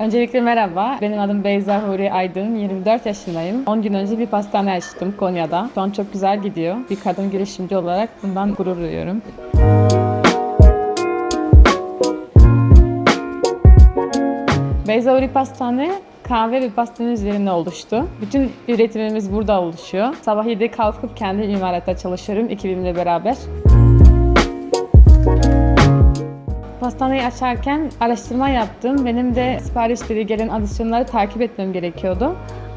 Öncelikle merhaba. Benim adım Beyza Huri Aydın. 24 yaşındayım. 10 gün önce bir pastane açtım Konya'da. Şu an çok güzel gidiyor. Bir kadın girişimci olarak bundan gurur duyuyorum. Beyza Huri Pastane kahve ve pastane üzerine oluştu. Bütün üretimimiz burada oluşuyor. Sabah 7'de kalkıp kendi imaratta çalışıyorum ekibimle beraber. Pastaneyi açarken araştırma yaptım. Benim de siparişleri gelen adisyonları takip etmem gerekiyordu.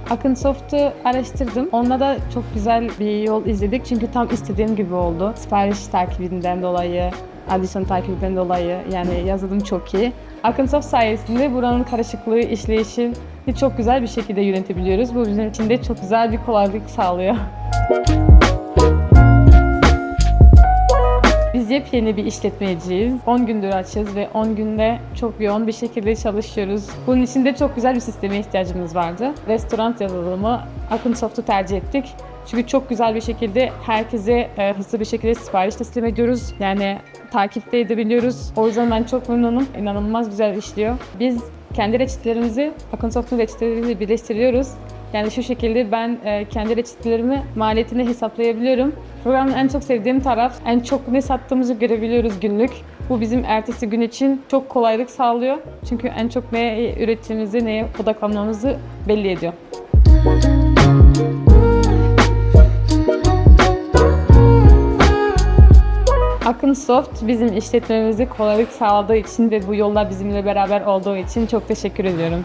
Akın Soft'u araştırdım. Onunla da çok güzel bir yol izledik. Çünkü tam istediğim gibi oldu. Sipariş takibinden dolayı, adisyon takibinden dolayı yani yazılım çok iyi. Akın Soft sayesinde buranın karışıklığı, işleyişini çok güzel bir şekilde yönetebiliyoruz. Bu bizim için de çok güzel bir kolaylık sağlıyor. Yepyeni bir işletmeciyiz. 10 gündür açız ve 10 günde çok yoğun bir şekilde çalışıyoruz. Bunun için de çok güzel bir sisteme ihtiyacımız vardı. Restoran yazılımı Akın Soft'u tercih ettik. Çünkü çok güzel bir şekilde herkese e, hızlı bir şekilde sipariş teslim ediyoruz. Yani takipte edebiliyoruz. O yüzden ben çok memnunum. İnanılmaz güzel işliyor. Biz kendi reçetelerimizi Akın Soft'un reçeteleriyle birleştiriyoruz. Yani şu şekilde ben e, kendi reçetelerimi maliyetini hesaplayabiliyorum. Programın en çok sevdiğim taraf en çok ne sattığımızı görebiliyoruz günlük. Bu bizim ertesi gün için çok kolaylık sağlıyor. Çünkü en çok ne ürettiğimizi, neye odaklanmamızı belli ediyor. Akın Soft bizim işletmemizi kolaylık sağladığı için ve bu yolda bizimle beraber olduğu için çok teşekkür ediyorum.